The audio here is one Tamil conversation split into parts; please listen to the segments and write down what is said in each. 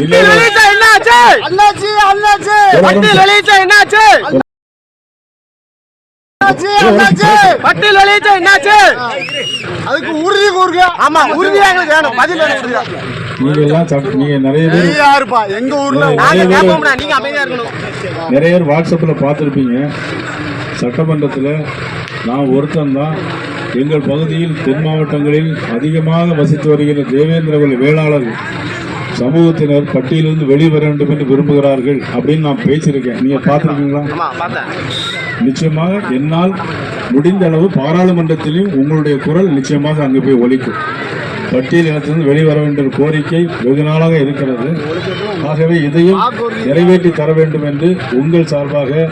வட்டி வெளியிட்ட என்னாச்சு அண்ணாச்சி அண்ணாச்சி. வட்டி வெளியிட்ட என்னாச்சு அண்ணாச்சி அண்ணாச்சி. வட்டி வெளியிட்ட என்னாச்சு அதுக்கு உறுதி கூறுங்க ஆமா உறுதியா எங்களுக்கு வேணும். பதில். நீங்க எல்லாம் நீங்க நிறைய பேர் யாருப்பா? எங்க ஊர்ல நாங்க கேட்போம்டா நீங்க அமைதியா இருக்கணும். நிறைய பேர் வாட்ஸ்அப்பில் பார்த்துருப்பீங்க. சட்டமன்றத்தில் நான் ஒருத்தன் தான். எங்கள் பகுதியில் தென் மாவட்டங்களில் அதிகமாக வசித்து வருகிற தேவேந்திரகுல வேளாளர் சமூகத்தினர் பட்டியலிருந்து வெளிவர வேண்டும் என்று விரும்புகிறார்கள் அப்படின்னு நான் பேசியிருக்கேன். நீங்க பார்த்துருக்கீங்களா? நிச்சயமாக என்னால் முடிந்த அளவு பாராளுமன்றத்திலும் உங்களுடைய குரல் நிச்சயமாக அங்கு போய் ஒலிக்கும். பட்டியல் இனத்திலிருந்து வெளிவர வேண்டிய கோரிக்கை வெகு நாளாக இருக்கிறது. ஆகவே இதையும் நிறைவேற்றி தர வேண்டும் என்று உங்கள் சார்பாக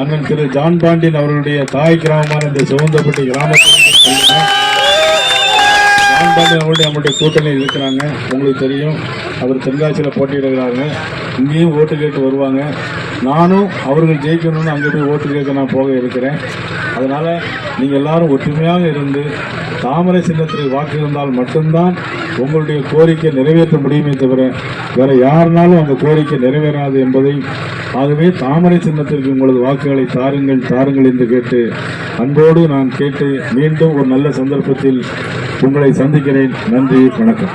அண்ணன் திரு ஜான் பாண்டியன் அவர்களுடைய தாய் கிராமமான இந்த சிவந்தப்பட்டி கிராமத்தில் ஜான் பாண்டியன் அவருடைய கூட்டணியில் இருக்கிறாங்க. உங்களுக்கு தெரியும். அவர் தென்காசியில் போட்டியிடுகிறாங்க. இங்கேயும் ஓட்டு கேட்டு வருவாங்க. நானும் அவர்கள் ஜெயிக்கணும்னு அங்கே போய் ஓட்டு கேட்க நான் போக இருக்கிறேன். அதனால் நீங்கள் எல்லாரும் ஒற்றுமையாக இருந்து தாமரை சின்னத்திற்கு வாக்கு இருந்தால் மட்டும்தான் உங்களுடைய கோரிக்கை நிறைவேற்ற முடியுமே தவிர வேறு யாருனாலும் அந்த கோரிக்கை நிறைவேறாது என்பதை ஆகவே தாமரை சின்னத்திற்கு உங்களது வாக்குகளை தாருங்கள் தாருங்கள் என்று கேட்டு அன்போடு நான் கேட்டு மீண்டும் ஒரு நல்ல சந்தர்ப்பத்தில் உங்களை சந்திக்கிறேன். நன்றி வணக்கம்.